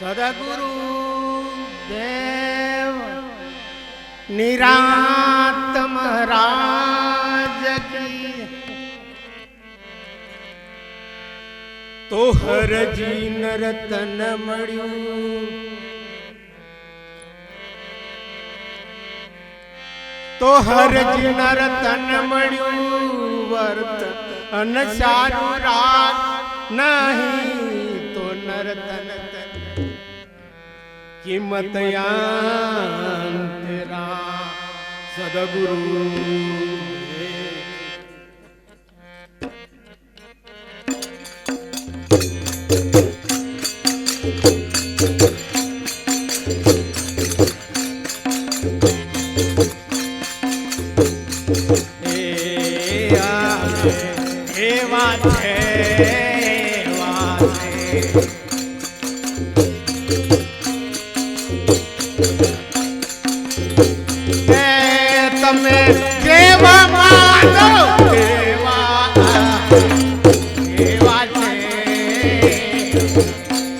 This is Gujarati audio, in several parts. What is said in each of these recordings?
સદગુરુ દેવ નિરાત મહારાજ કી. તો હરજી નરતન મળ્યું. તો હરજી નરતન મળ્યું. વર્ત અન સારું રાગ નહીં. किमत तेरा सदगुरु Thank you. તમે કેવા માધવ કેવા કેવા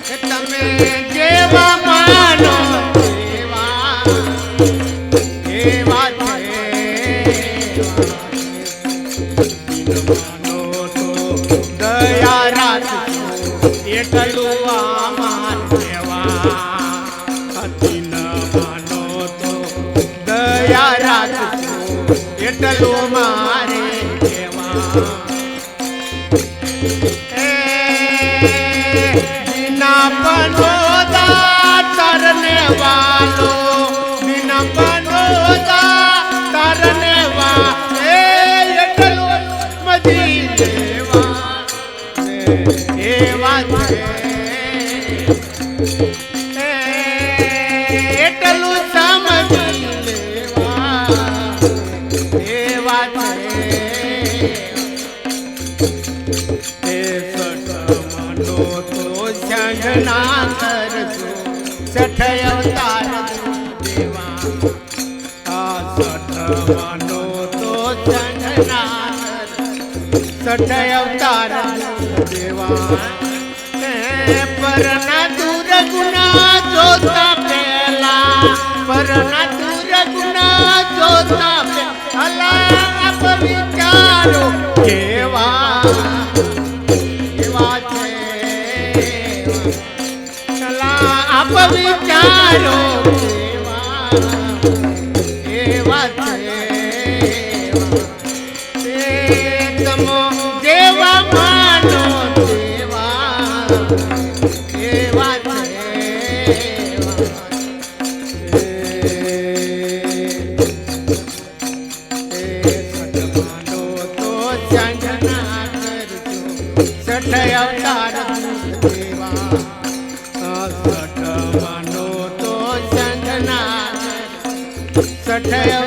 છે તમે કેવા માનો કેવા કેવા છે? દયા રાત એકલું આમાં કેવા એટલો મારે કેવા? પનો દા તરને વાલો. બિના પનો દા તરને વા એ એટલો એવા સઠ અવતાર દેવા પરના દૂર ગુના જોતા પહેલા પરના Thank you. i your tail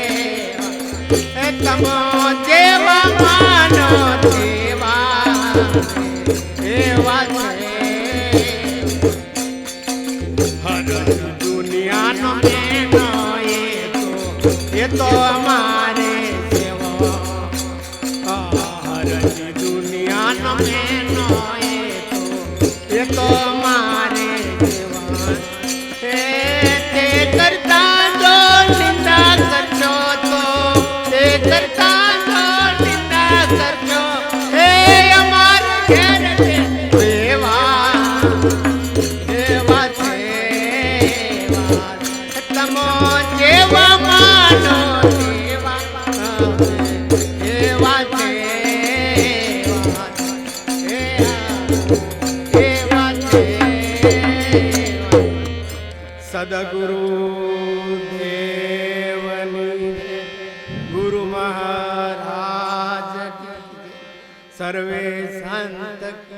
તમો જેવા માનો તેવા એવા છે. હર દુનિયાનો મેનો એ તો એ તો અમારે સેવા દુનિયાનો મેનો સદગુરુ દેવની ગુરુ મહારાજ. સર્વે સંત